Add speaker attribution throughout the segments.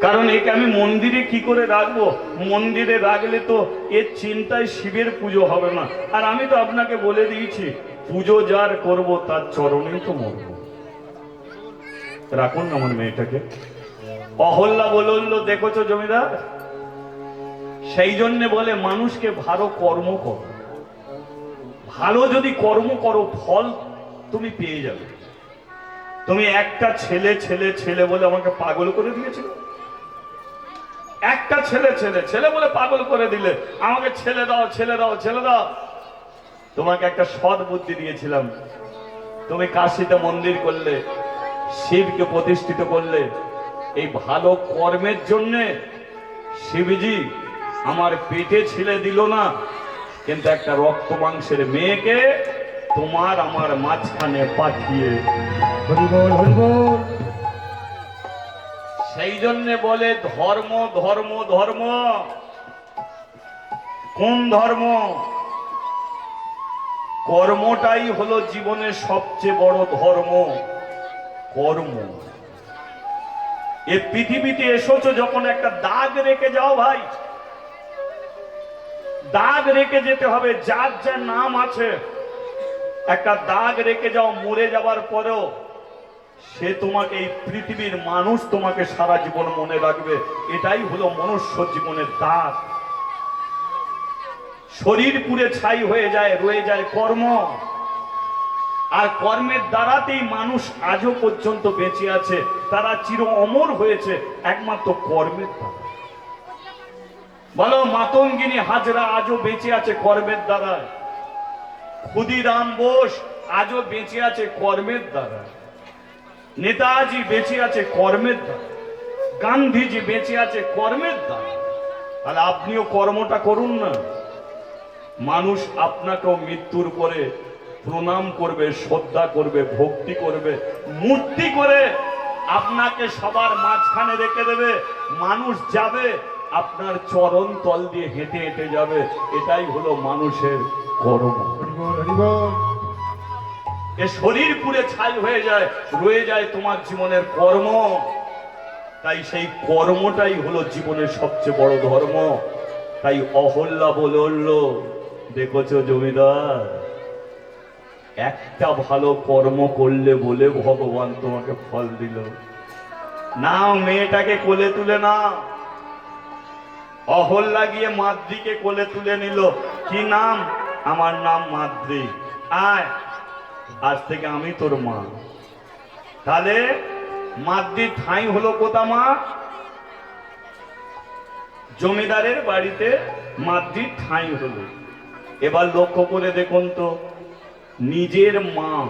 Speaker 1: কারণ একে আমি মন্দিরে কি করে রাখব? মন্দিরে রাখলে তো এর চিন্তায় শিবের পুজো হবে না। আর আমি তো আপনাকে বলে দিয়েছি, পুজো যার করব তার চরণেই তো মরব। রাখুন না আমার মেয়েটাকে। অহল্লা বলল, দেখেছ জমিদার? সেই জন্যে বলে, মানুষকে ভালো কর্ম করো। ভালো যদি কর্ম করো, ফল তুমি পেয়ে যাবে। তুমি একটা ছেলে ছেলে ছেলে বলে আমাকে পাগল করে দিয়েছিল। একটা ছেলে ছেলে ছেলে বলে পাগল করে দিলে। আমাকে ছেলে দাও ছেলে দাও ছেলে দাও। তোমাকে একটা সৎ বুদ্ধি দিয়েছিলাম। তুমি কাশিতে মন্দির করলে, শিবকে প্রতিষ্ঠিত করলে, এই ভালো কর্মের জন্যে শিবজি আমার পেটে ছেলে দিল না। কিন্তু একটা রক্ত মাংসের মেয়েকে তোমার আমার মাঝখানে পাঠিয়ে। সেই জন্যে বলে ধর্ম ধর্ম ধর্ম। কোন ধর্ম? কর্মটাই হলো জীবনের সবচেয়ে বড় ধর্ম। কর্ম। এ পৃথিবীতে এসেছ যখন একটা দাগ রেখে যাও ভাই। দাগ রেখে যেতে হবে, যার যার নাম আছে। একটা দাগ রেখে যাও, মরে যাবার পরেও সে তোমাকে এই পৃথিবীর মানুষ তোমাকে সারা জীবন মনে রাখবে। এটাই হলো মনুষ্য জীবনের দাগ। শরীর পুরে ছাই হয়ে যায়, রয়ে যায় কর্ম। আর কর্মের দ্বারাতেই মানুষ আজও পর্যন্ত বেঁচে আছে। তারা চির অমর হয়েছে, একমাত্র কর্মের দ্বারা। বলো, মাতঙ্গিনী হাজরা আজও বেঁচে আছে কর্মের দ্বারা ক্ষুদিরাম বোস আজও বেঁচে আছে কর্মের দ্বারা নেতাজি বেঁচে আছে কর্মের দ্বারা গান্ধীজি বেঁচে আছে কর্মের দ্বারা তাহলে আপনিও কর্মটা করুন না। মানুষ আপনাকেও মৃত্যুর পরে প্রণাম করবে, শ্রদ্ধা করবে, ভক্তি করবে, মূর্তি করে আপনাকে সবার মাঝখানে রেখে দেবে। মানুষ যাবে, আপনার চরণ তল দিয়ে হেঁটে হেঁটে যাবে। এটাই হলো মানুষের কর্ম। এ শরীর পুরে ছাই হয়ে যায়, রয়ে যায় তোমার জীবনের কর্ম। তাই সেই কর্মটাই হলো জীবনের সবচেয়ে বড় ধর্ম। তাই অহল্যা বলল দেখেছ জমিদার? একটা ভালো কর্ম করলে বলে ভগবান তোমাকে ফল দিল। না, মেয়েটাকে কোলে তুলে না। অহল্যা গিয়ে মাদ্রিকে কোলে তুলে নিল। কি নাম? আমার নাম মাদ্রি। আয়। আজ থেকে আমি তোর মা। তাহলে মাদ্রি ঠাঁই হলো কোথা মা? জমিদারের বাড়িতে মাদ্রি ঠাঁই হলো। এবার লক্ষ্য করে দেখুন তো, নিজের মা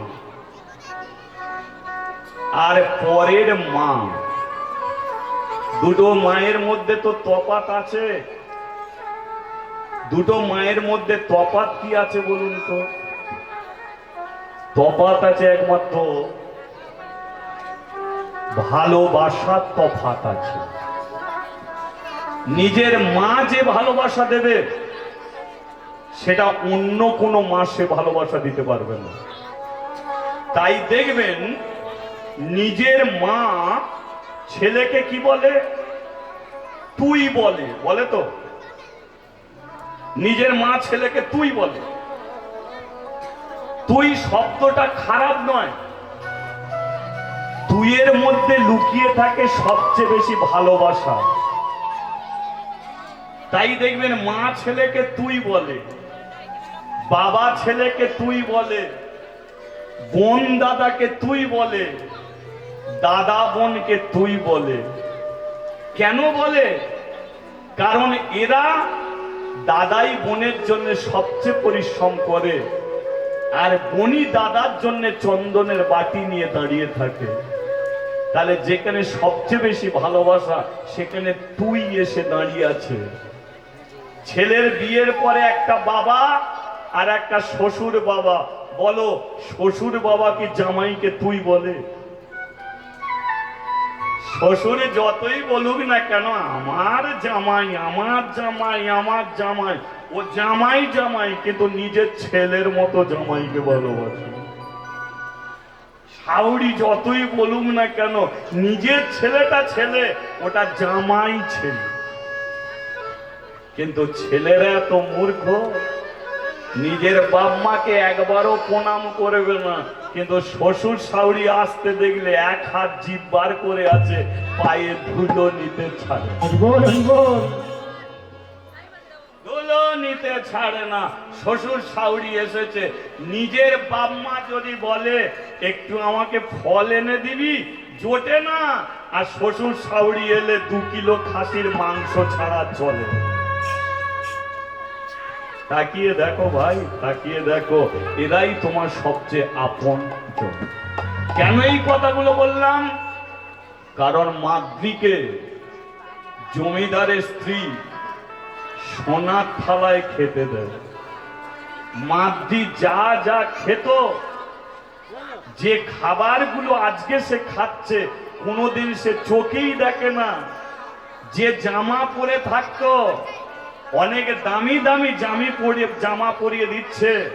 Speaker 1: আর পরের মা। দুটো মায়ের মধ্যে তো তফাত আছে। দুটো মায়ের মধ্যে তফাত কি আছে বলুন তো? তফাত আছে একমাত্র। ভালোবাসার তফাত আছে। নিজের মা যে ভালোবাসা দেবে, সেটা অন্য কোনো মা সে ভালোবাসা দিতে পারবে না। তাই দেখবেন, নিজের মা ছেলেকে কি বলে? তুই বলে। বলে তো? নিজের মা ছেলেকে তুই বলে। তুই শব্দটা খারাপ নয়। তুইয়ের মধ্যে লুকিয়ে থাকে সবচেয়ে বেশি ভালোবাসা। তাই দেখবেন মা ছেলেকে তুই বলে, বাবা ছেলেকে তুই বলে, বোন দাদাকে তুই বলে, দাদা বোনকে তুই বলে। কেন বলে? কারণ এরা দাদাই বোনের জন্য সবচেয়ে পরিশ্রম করে। আর বনি দাদার জন্য চন্দনের বাটি নিয়ে দাঁড়িয়ে থাকে। তাহলে যেখানে সবচেয়ে বেশি ভালোবাসা, সেখানে তুই এসে দাঁড়িয়ে আছে। ছেলের বিয়ের পরে একটা বাবা আর একটা শ্বশুর বাবা। বলো, শ্বশুর বাবা কি জামাইকে তুই বলে? শ্বশুরে যতই বলুক না কেন, আমার জামাই আমার জামাই আমার জামাই, ও জামাই জামাই, কিন্তু নিজের ছেলের মতো জামাইকে ভালোবাসে। হাউড়ি যতই বলুক না কেন, নিজের ছেলেটা ছেলে, ওটা জামাই ছেলে। কিন্তু ছেলেরা এত মূর্খ নিজের বাপ মাকে একবারও প্রণাম করবে না। কিন্তু শ্বশুর শাউরি আসতে দেখলে এক হাত জিভ বার করে আছে পায়ে ধুলো নিতে ছাড়ে ধুলো নিতে ছাড়ে না। শ্বশুর শাউরি এসেছে। নিজের বাপ মা যদি বলে একটু আমাকে ফল এনে দিবি? জোটে না। আর শ্বশুর শাউরি এলে দু কিলো খাসির মাংস ছাড়া চলে তাকিয়ে দেখো ভাই, তাকিয়ে দেখো, এরাই তোমার সবচেয়ে আপন কেন এই কথাগুলো বললাম? কারণ মাদ্রিকে জমিদারের স্ত্রী সোনার থালায় খেতে দেয়। মাদ্রি যা যা খেত, যে খাবারগুলো আজকে সে খাচ্ছে, কোনোদিন সে চোখেই দেখে না। যে জামা পরে থাকতো অনেক দামি দামি জামি পরিয়ে জামা পরিয়ে দিচ্ছে।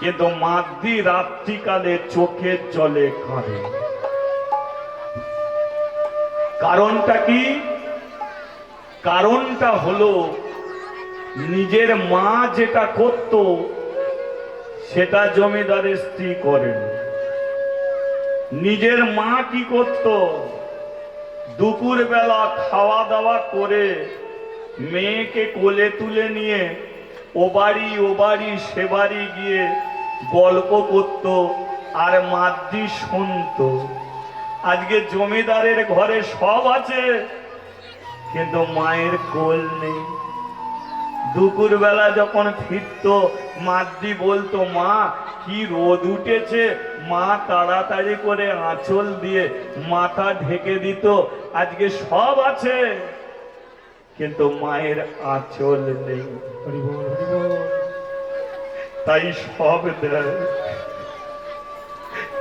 Speaker 1: কিন্তু মাদ্রি রাত্রিকালে চোখের জলে কাঁদে। কারণটা কি? কারণটা হলো নিজের মা যেটা করত, সেটা জমিদারের স্ত্রী করেন। নিজের মা কি করত? দুপুর বেলা খাওয়া দাওয়া করে মেয়েকে কোলে তুলে নিয়ে ও বাড়ি ও বাড়ি, সে বাড়ি গিয়ে গল্প করত আর মাদ্রি শুনতো। আজকে জমিদারের ঘরে সব আছে, কিন্তু মায়ের কোল নেই। দুপুর বেলা যখন ফিরত, মাদ্রি বলতো, মা, কি রোদ উঠেছে? মা তাড়াতাড়ি করে আঁচল দিয়ে মাথা ঢেকে দিত, আজকে সব আছে। কিন্তু মায়ের আঁচল নেই। তাই সব দেয়।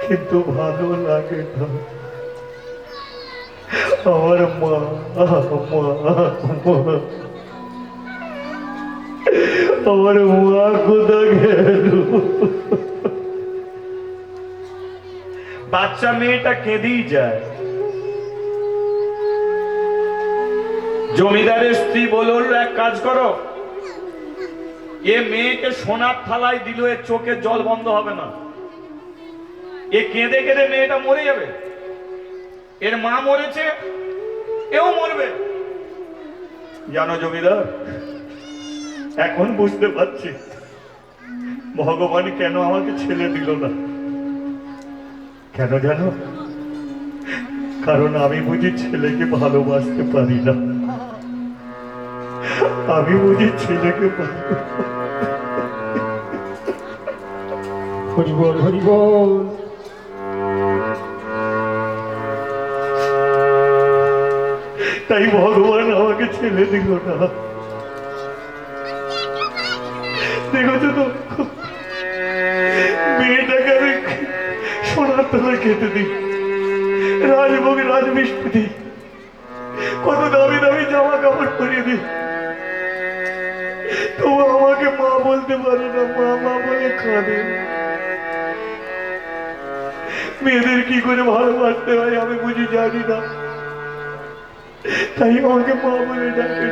Speaker 1: কিন্তু ভালো লাগে না। আমার মা মা মা। আমার মা কোথা গেল? বাচ্চা মেয়েটা কেঁদেই যায়। জমিদারের স্ত্রী বলল এক কাজ করো। এ মেয়েকে সোনার থালায় দিল এর চোখের জল বন্ধ হবে না। এ কেঁদে কেঁদে মেয়েটা মরে যাবে। এর মা মরেছে, এও মরবে। জানো জমিদার, এখন বুঝতে পারছি ভগবান কেন আমাকে ছেলে দিল না। কেন জানো? কারণ আমি বুঝি ছেলেকে ভালোবাসতে পারি না। আমি বুঝি ছেলেকে ভালো
Speaker 2: হরি বল হরি বল
Speaker 1: তাই ভগবান আমাকে ছেলে দিল না। দেখেছ তো? মেয়েটাকে আমি সোনার তলায় খেতে দিই। রাজভোগ রাজমিষ্টি দিই। কত দামি দামি জামা কাপড় পরিয়ে দিই। তবু আমাকে মা বলতে পারে না মা মা বলে কাঁদে। মেয়েদের কি করে ভালোবাসতে হয় আমি বুঝি জানি না। তাই আমাকে মা বলে ডাকে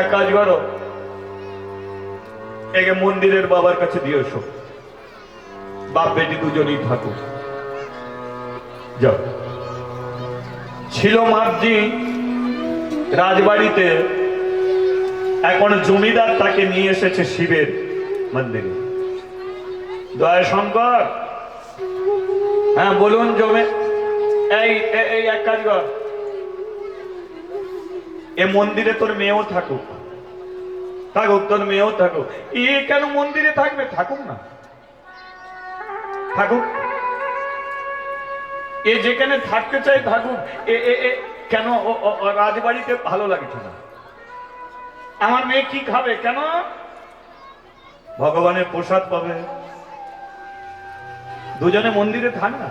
Speaker 1: এক কাজ করো। একে মন্দিরের বাবার কাছে দিয়ে এসো। বাপ বেটি দুজনেই থাকুক। যাও। ছিল মার্জি রাজবাড়িতে এখন জমিদার তাকে নিয়ে এসেছে শিবের মন্দিরে। দয়া শঙ্কর। হ্যাঁ বলুন জমে। এই এই এক কাজ কর। এ মন্দিরে তোর মেয়েও থাকুক। থাকুক, তোর মেয়েও থাকুক। এ কেন মন্দিরে থাকবে? থাকুক না। থাকুক। এ যেখানে থাকতে চাই থাকুক। এ এ কেন রাজবাড়িতে ভালো লাগছে না? আমার মেয়ে কি খাবে কেন? ভগবানের প্রসাদ পাবে। দুজনে মন্দিরে থাক না।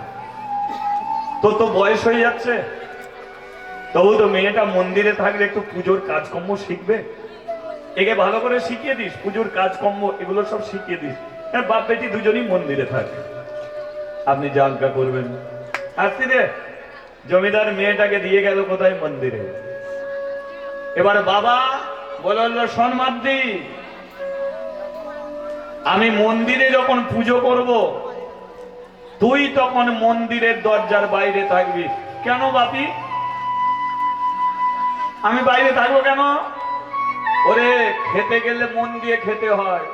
Speaker 1: তোর তো বয়স হয়ে যাচ্ছে। তবু তো মেয়েটা মন্দিরে থাকলে একটু পুজোর কাজকর্ম শিখবে। একে ভালো করে শিখিয়ে দিস পুজোর কাজকর্ম এগুলো সব শিখিয়ে দিস। হ্যাঁ, বাপ বেটি দুজনই মন্দিরে থাকে। আপনি জানকা করবেন। আসছি রে। জমিদার মেয়েটাকে দিয়ে গেল কোথায় মন্দিরে? এবার বাবা বলল সন্মাদ্রি আমি মন্দিরে যখন পুজো করব, তুই তখন মন্দিরের দরজার বাইরে থাকবি। কেন বাপি? আমি বাইরে থাকব কেন? ওরে, খেতে গেলে মন দিয়ে খেতে হয়,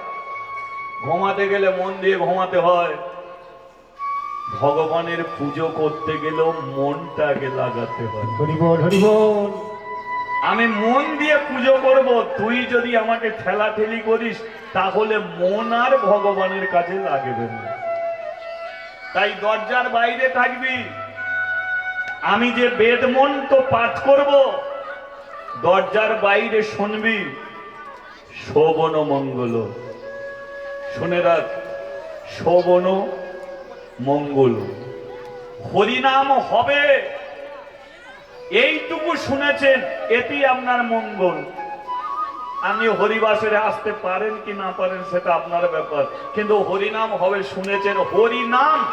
Speaker 1: ঘুমাতে গেলে মন দিয়ে ঘুমাতে হয়। ভগবানের পুজো করতে গেলেও মনটাকে লাগাতে হয়।
Speaker 2: হরি বল হরি বল
Speaker 1: আমি মন দিয়ে পুজো করব তুই যদি আমাকে ঠেলা ঠেলি করিস তাহলে মন আর ভগবানের কাছে লাগবে না। তাই দরজার বাইরে থাকবি। আমি যে বেদ মন তো পাঠ করব দরজার বাইরে শুনবি শোভন মঙ্গল। শুনে রাখ শোভন মঙ্গল। হরিনাম হবে। এইটুকু শুনেছেন, এটি আপনার মঙ্গল। আপনি হরিবাসরে আসতে পারেন কি না পারেন সেটা আপনার ব্যাপার। কিন্তু হরিনাম হবে, শুনেছেন, হরিনাম।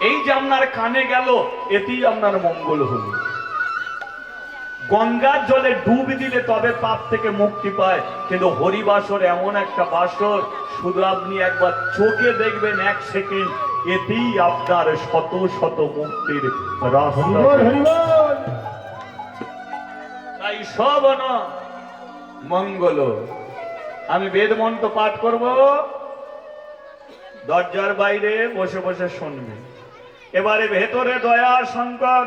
Speaker 1: এই যে আপনার কানে গেল, এটি আপনার মঙ্গল হলো। গঙ্গার জলে ডুব দিলে তবে পাপ থেকে মুক্তি পায়। কিন্তু হরিবাসর এমন একটা বাসর, শুধু আপনি একবার চোখে দেখবেন এক সেকেন্ড। এতেই আপনার শত শত মুক্তির রাস্তা তাই সব না মঙ্গল। আমি বেদ মন্ত্র পাঠ করব। দরজার বাইরে বসে বসে শুনবে। এবারে ভেতরে দয়া শঙ্কর।